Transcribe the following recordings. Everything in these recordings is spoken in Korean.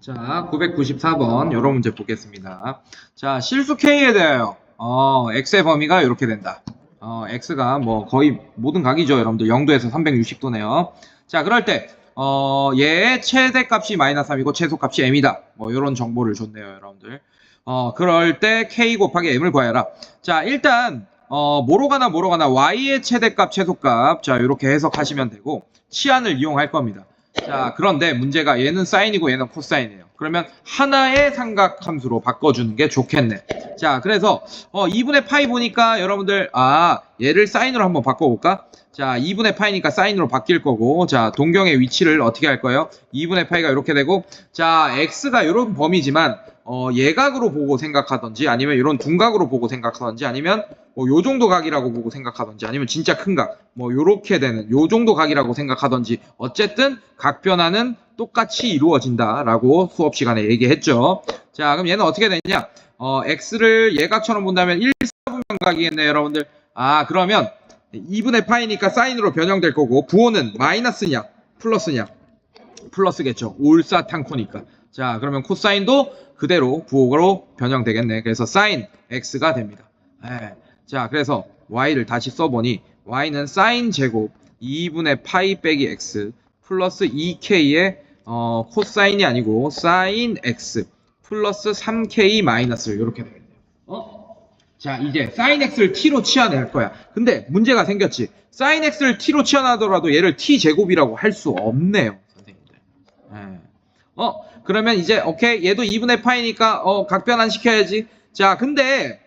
자, 994번 요런 문제 보겠습니다. 자, 실수 K에 대하여 어, x의 범위가 이렇게 된다. 어, x가 뭐 거의 모든 각이죠, 여러분들. 0도에서 360도네요. 자, 그럴 때 어, 얘의 최대값이 마이너스 3이고 최소값이 m이다. 뭐 이런 정보를 줬네요, 여러분들. 어, 그럴 때 k 곱하기 m을 구하여라. 자, 일단 어, 뭐로 가나 뭐로 가나 y의 최대값, 최소값. 자, 이렇게 해석하시면 되고 치안을 이용할 겁니다. 자, 그런데 문제가 얘는 사인이고 얘는 코사인이에요. 그러면 하나의 삼각함수로 바꿔주는 게 좋겠네. 자, 그래서 어, 2분의 파이 보니까 여러분들 아 얘를 사인으로 한번 바꿔볼까? 자, 2분의 파이니까 사인으로 바뀔 거고 자, 동경의 위치를 어떻게 할 거예요? 2분의 파이가 이렇게 되고 자, x가 이런 범위지만 어, 예각으로 보고 생각하던지 아니면 이런 둔각으로 보고 생각하던지 아니면 뭐 요 정도 각이라고 보고 생각하던지 아니면 진짜 큰 각, 뭐 요렇게 되는 요 정도 각이라고 생각하던지 어쨌든 각 변화는 똑같이 이루어진다라고 수업 시간에 얘기했죠. 자, 그럼 얘는 어떻게 되냐? 어, x를 예각처럼 본다면 1, 4분면 각이겠네요, 여러분들. 아, 그러면 2분의 파이니까 사인으로 변형될 거고 부호는 마이너스냐, 플러스냐? 플러스겠죠. 올사탕코니까. 자, 그러면 코사인도 그대로 부호로 변형되겠네. 그래서 사인 x가 됩니다. 예. 자, 그래서 y를 다시 써보니 y는 사인 제곱 2분의 파이 빼기 x 플러스 2k의 어, 코사인이 아니고 사인 x 플러스 3k 마이너스 이렇게 되겠네요. 어? 자, 이제 사인 x를 t로 치환할 거야. 근데 문제가 생겼지. 사인 x를 t로 치환하더라도 얘를 t 제곱이라고 할 수 없네요, 선생님들. 예. 어, 그러면 이제 오케이 얘도 2분의 파이니까 어 각변환 시켜야지. 자, 근데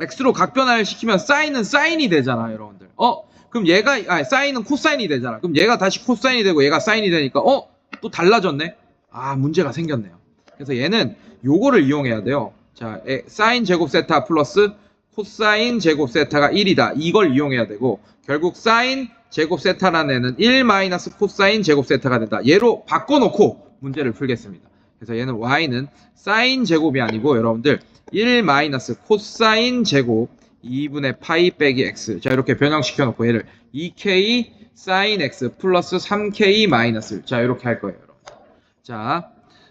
x로 각변환을 시키면 사인은 사인이 되잖아, 여러분들. 어, 그럼 얘가 아, 사인은 코사인이 되잖아. 그럼 얘가 다시 코사인이 되고 얘가 사인이 되니까 어, 또 달라졌네. 아, 문제가 생겼네요. 그래서 얘는 요거를 이용해야 돼요. 자, 에, 사인 제곱 세타 플러스 코사인 제곱 세타가 1이다. 이걸 이용해야 되고 결국 사인 제곱 세타라는 애는 1 마이너스 코사인 제곱 세타가 된다. 얘로 바꿔놓고 문제를 풀겠습니다. 그래서 얘는 y는 사인 제곱이 아니고 여러분들 1 마이너스 코사인 제곱 2분의 파이 빼기 x 자 이렇게 변형시켜 놓고 얘를 2k 사인 x 플러스 3k 마이너스 자 이렇게 할 거예요 여러분. 자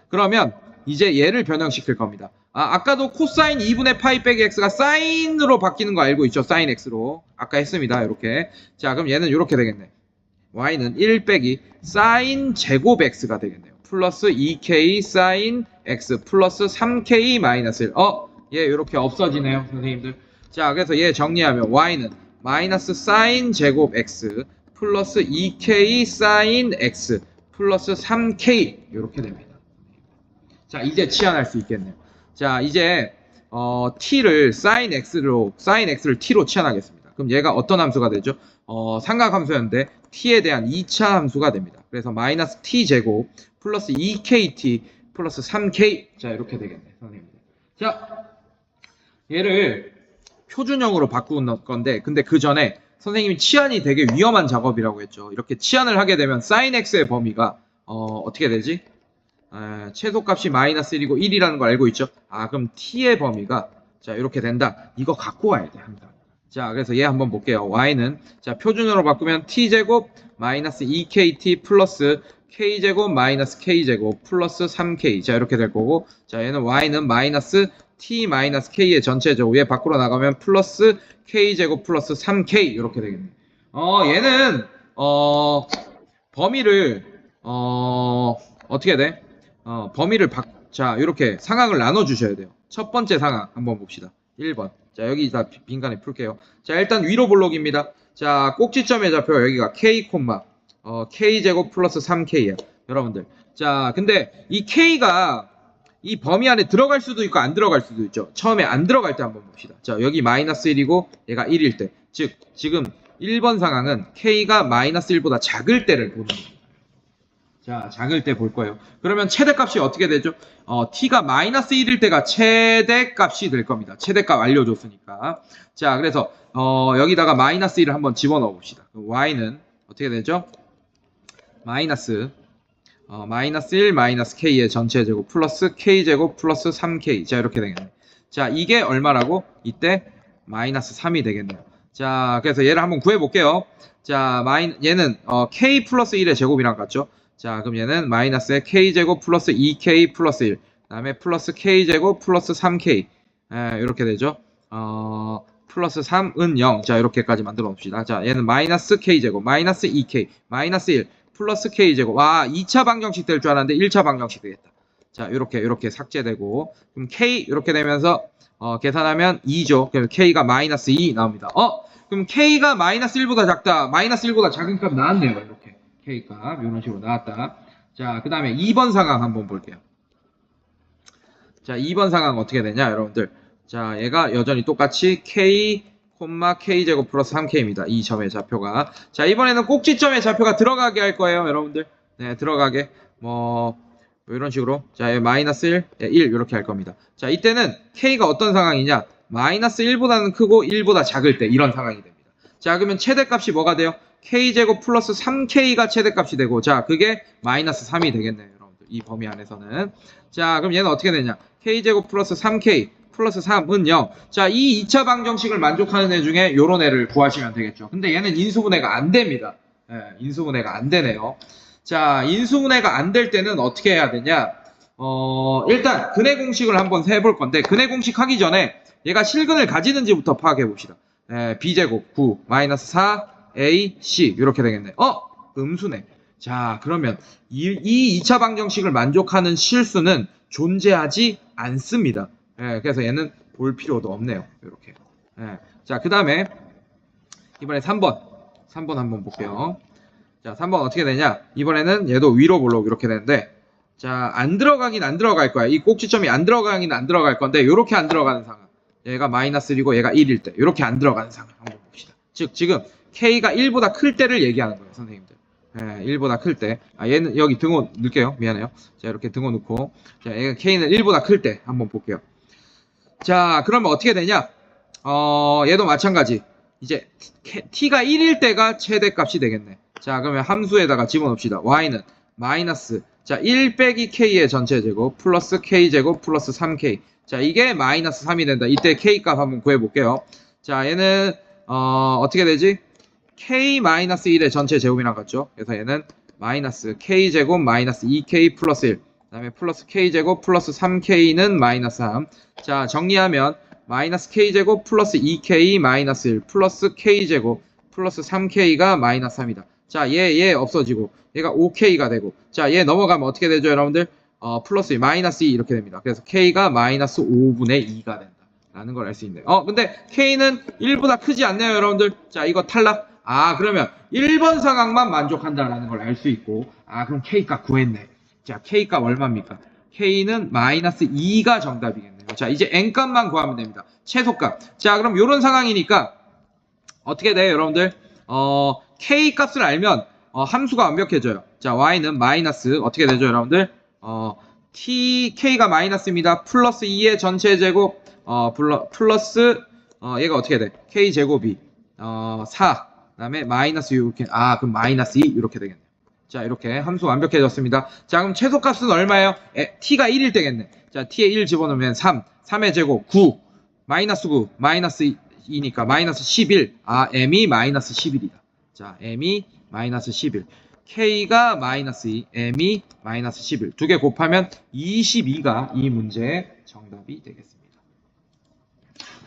그러면 이제 얘를 변형시킬 겁니다. 아, 아까도 코사인 2분의 파이 빼기 x가 사인으로 바뀌는 거 알고 있죠? 사인 x로. 아까 했습니다. 이렇게. 자, 그럼 얘는 이렇게 되겠네. y는 1 빼기 사인 제곱 x가 되겠네요. 플러스 2k 사인 x 플러스 3k 마이너스 1. 어? 얘 이렇게 없어지네요, 선생님들. 자, 그래서 얘 정리하면 y는 마이너스 사인 제곱 x 플러스 2k 사인 x 플러스 3k 이렇게 됩니다. 자, 이제 치환할 수 있겠네요. 자, 이제 어, t를 sin x로 sin x를 t로 치환하겠습니다. 그럼 얘가 어떤 함수가 되죠? 어, 삼각함수였는데 t에 대한 2차 함수가 됩니다. 그래서 마이너스 t 제곱 플러스 2kt 플러스 3k 자 이렇게 되겠네 선생님들. 자 얘를 표준형으로 바꾸는 건데 근데 그 전에 선생님이 치환이 되게 위험한 작업이라고 했죠. 이렇게 치환을 하게 되면 sin x의 범위가 어, 어떻게 되지? 에, 최소값이 마이너스 1이고 1이라는 걸 알고 있죠. 아 그럼 t의 범위가 자 이렇게 된다. 이거 갖고 와야 돼 항상. 자 그래서 얘 한번 볼게요. y는 자 표준으로 바꾸면 t제곱 마이너스 2kt 플러스 k제곱 마이너스 k제곱 플러스 3k 자 이렇게 될 거고 자 얘는 y는 마이너스 t 마이너스 k의 전체제곱 얘 밖으로 나가면 플러스 k제곱 플러스 3k 이렇게 되겠네. 어 얘는 어 범위를 어 어떻게 돼? 어, 범위를 바, 자, 이렇게 상황을 나눠 주셔야 돼요. 첫 번째 상황 한번 봅시다. 1번. 자, 여기 다 빈- 빈칸에 풀게요. 자, 일단 위로 볼록입니다. 자, 꼭지점의 좌표 여기가 k, 어, k제곱 플러스 3k예요. 여러분들. 자, 근데 이 k가 이 범위 안에 들어갈 수도 있고 안 들어갈 수도 있죠. 처음에 안 들어갈 때 한번 봅시다. 자, 여기 마이너스 1이고 얘가 1일 때. 즉, 지금 1번 상황은 k가 마이너스 1보다 작을 때를 보는 겁니다. 자, 작을 때 볼 거예요. 그러면 최대값이 어떻게 되죠? 어, t가 마이너스 1일 때가 최대값이 될 겁니다. 최대값 알려줬으니까. 자, 그래서 어, 여기다가 마이너스 1을 한번 집어넣어 봅시다. y는 어떻게 되죠? 마이너스 어, 마이너스 1 마이너스 k의 전체 제곱 플러스 k 제곱 플러스 3k 자 이렇게 되겠네. 자 이게 얼마라고? 이때 마이너스 3이 되겠네요. 자 그래서 얘를 한번 구해 볼게요. 자 마이 얘는 어, k 플러스 1의 제곱이랑 같죠? 자, 그럼 얘는 마이너스에 k제곱 플러스 2k 플러스 1. 그다음에 플러스 k제곱 플러스 3k. 예, 이렇게 되죠. 어, 플러스 3은 0. 자, 이렇게까지 만들어 봅시다. 자, 얘는 마이너스 k제곱, 마이너스 2k, 마이너스 1, 플러스 k제곱. 와, 2차 방정식 될 줄 알았는데 1차 방정식 되겠다. 자, 이렇게 이렇게 삭제되고 그럼 k 이렇게 되면서 어, 계산하면 2죠. 그래서 k가 마이너스 2 나옵니다. 어? 그럼 k가 마이너스 1보다 작다. 마이너스 1보다 작은 값 나왔네요. 이렇게 k 값 이런 식으로 나왔다. 자, 그 다음에 2번 상황 한번 볼게요. 자, 2번 상황 어떻게 되냐, 여러분들. 자, 얘가 여전히 똑같이 k, k 제곱 플러스 3k입니다. 이 점의 좌표가. 자, 이번에는 꼭지점의 좌표가 들어가게 할 거예요, 여러분들. 네, 들어가게. 뭐, 뭐 이런 식으로. 자, 얘 마이너스 1, 예, 1 이렇게 할 겁니다. 자, 이때는 k가 어떤 상황이냐? 마이너스 1보다는 크고 1보다 작을 때 이런 상황이 됩니다. 자, 그러면 최대값이 뭐가 돼요? k제곱 플러스 3k가 최대값이 되고, 자, 그게 마이너스 3이 되겠네요, 여러분들. 이 범위 안에서는. 자, 그럼 얘는 어떻게 되냐? k제곱 플러스 3k 플러스 3은 0. 자, 이 2차 방정식을 만족하는 애 중에 요런 애를 구하시면 되겠죠. 근데 얘는 인수분해가 안 됩니다. 예, 인수분해가 안 되네요. 자, 인수분해가 안 될 때는 어떻게 해야 되냐? 어, 일단 근해 공식을 한번 해볼 건데 근해 공식 하기 전에 얘가 실근을 가지는지부터 파악해 봅시다. 예, b제곱 9 마이너스 4 a c 이렇게 되겠네. 어, 음수네. 자, 그러면 이, 이 2차 방정식을 만족하는 실수는 존재하지 않습니다. 예, 그래서 얘는 볼 필요도 없네요. 이렇게. 예, 자, 그 다음에 이번에 3번. 3번 한번 볼게요. 자, 3번 어떻게 되냐? 이번에는 얘도 위로 볼록 이렇게 되는데 자, 안 들어가긴 안 들어갈 거야. 이 꼭지점이 안 들어가긴 안 들어갈 건데 이렇게 안 들어가는 상황. 얘가 마이너스 1이고 얘가 1일 때 이렇게 안 들어가는 상황 한번 봅시다. 즉 지금 k가 1보다 클 때를 얘기하는 거예요, 선생님들. 예, 1보다 클 때. 아, 얘는 여기 등호 넣을게요. 미안해요. 자, 이렇게 등호 넣고 자, 얘가 k는 1보다 클 때 한번 볼게요. 자, 그러면 어떻게 되냐? 어, 얘도 마찬가지. 이제 t가 1일 때가 최대값이 되겠네. 자, 그러면 함수에다가 집어넣읍시다. y는 마이너스 자, 1 빼기 k의 전체 제곱 플러스 k 제곱 플러스 3k. 자, 이게 마이너스 3이 된다. 이때 k 값 한번 구해 볼게요. 자, 얘는 어, 어떻게 되지? k 마이너스 1의 전체 제곱이랑 같죠? 그래서 얘는 마이너스 k 제곱 마이너스 2k 플러스 1. 그다음에 플러스 k 제곱 플러스 3k는 마이너스 3. 자, 정리하면 마이너스 k 제곱 플러스 2k 마이너스 1 플러스 k 제곱 플러스 3k가 마이너스 3이다. 자, 얘, 얘 없어지고, 얘가 5K가 되고, 자, 얘 넘어가면 어떻게 되죠, 여러분들? 어, 플러스 2, 마이너스 2 이렇게 됩니다. 그래서 K가 마이너스 5분의 2가 된다. 라는 걸 알 수 있네요. 어, 근데 K는 1보다 크지 않네요, 여러분들. 자, 이거 탈락. 아, 그러면 1번 상황만 만족한다라는 걸 알 수 있고, 아, 그럼 K값 구했네. 자, K값 얼마입니까? K는 마이너스 2가 정답이겠네요. 자, 이제 N값만 구하면 됩니다. 최소값. 자, 그럼 이런 상황이니까, 어떻게 돼요, 여러분들? 어, k 값을 알면 어, 함수가 완벽해져요. 자, y는 마이너스 어떻게 되죠, 여러분들? 어, t k가 마이너스입니다. 플러스 2의 전체 제곱 어, 플러, 플러스 어, 얘가 어떻게 돼? k 제곱이 어, 4. 그 다음에 마이너스 6 이렇게 아, 그럼 마이너스 2 이렇게 되겠네요. 자, 이렇게 함수 완벽해졌습니다. 자, 그럼 최소값은 얼마예요? 에, t가 1일 때겠네. 자, t에 1 집어넣으면 3. 3의 제곱 9. 마이너스 9. 마이너스 2니까 마이너스 11. 아, m이 마이너스 11이다. 자, m이 마이너스 11. k가 마이너스 2, m이 마이너스 11. 두 개 곱하면 22가 이 문제의 정답이 되겠습니다.